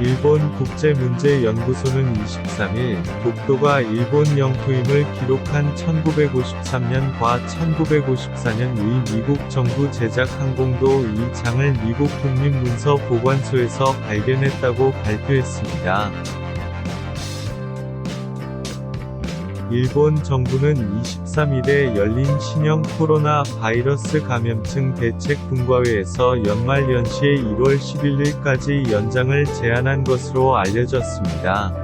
일본 국제문제연구소는 23일 독도가 일본 영토임을 기록한 1953년과 1954년의 미국 정부 제작 항공도 2장을 미국 국립문서 보관소에서 발견했다고 발표했습니다. 일본 정부는 23일에 열린 신형 코로나 바이러스 감염증 대책 분과회에서 연말 연시에 1월 11일까지 연장을 제안한 것으로 알려졌습니다.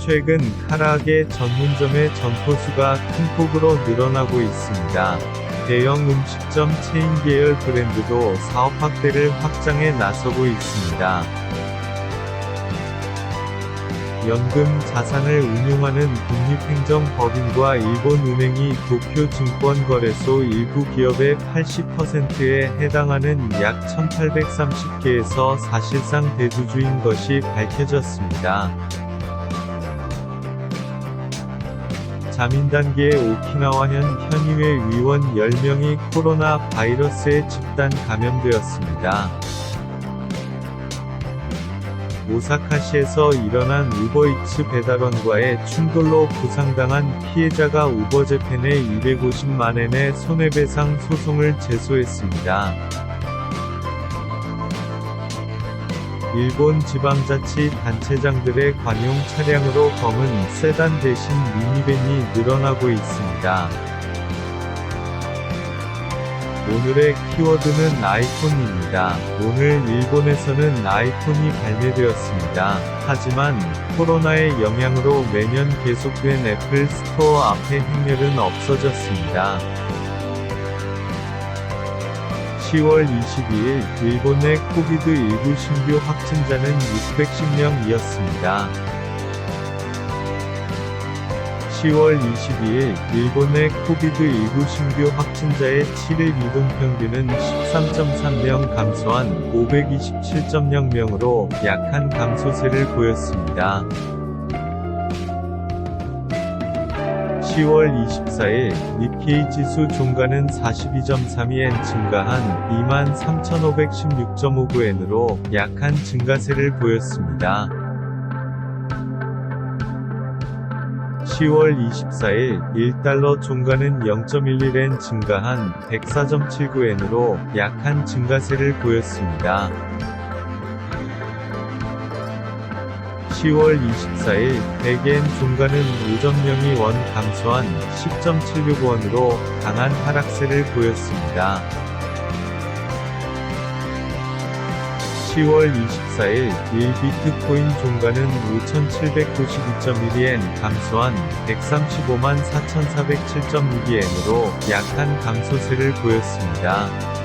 최근 카라age 전문점의 점포수가 큰 폭으로 늘어나고 있습니다. 대형 음식점 체인 계열 브랜드도 사업 확대를 확장에 나서고 있습니다. 연금 자산을 운용하는 국립행정법인과 일본은행이 도쿄증권거래소 일부 기업의 80%에 해당하는 약 1830개에서 사실상 대주주인 것이 밝혀졌습니다. 자민단계의 오키나와현 현의회 위원 10명이 코로나 바이러스에 집단 감염되었습니다. 오사카시에서 일어난 우버이츠 배달원과의 충돌로 부상당한 피해자가 우버재팬에 250만엔의 손해배상 소송을 제소했습니다. 일본 지방자치 단체장들의 관용 차량으로 검은 세단 대신 미니밴이 늘어나고 있습니다. 오늘의 키워드는 아이폰입니다. 오늘 일본에서는 아이폰이 발매되었습니다. 하지만 코로나의 영향으로 매년 계속된 애플 스토어 앞에 행렬은 없어졌습니다. 10월 22일 일본 내 코비드 19 신규 확진자는 610명이었습니다. 10월 22일 일본 내 코비드19 신규 확진자의 7일 이동 평균은 13.3명 감소한 527.0명으로 약한 감소세를 보였습니다. 10월 24일 니케이 지수 종가는 42.32엔 증가한 23,516.59엔으로 약한 증가세를 보였습니다. 10월 24일 1달러 종가는 0.11엔 증가한 104.79엔으로 약한 증가세를 보였습니다. 10월 24일 100엔 종가는 5.02원 감소한 10.76원으로 강한 하락세를 보였습니다. 10월 24일 1 비트코인 종가는 5,792.12엔 감소한 135만 4,407.62엔으로 약한 감소세를 보였습니다.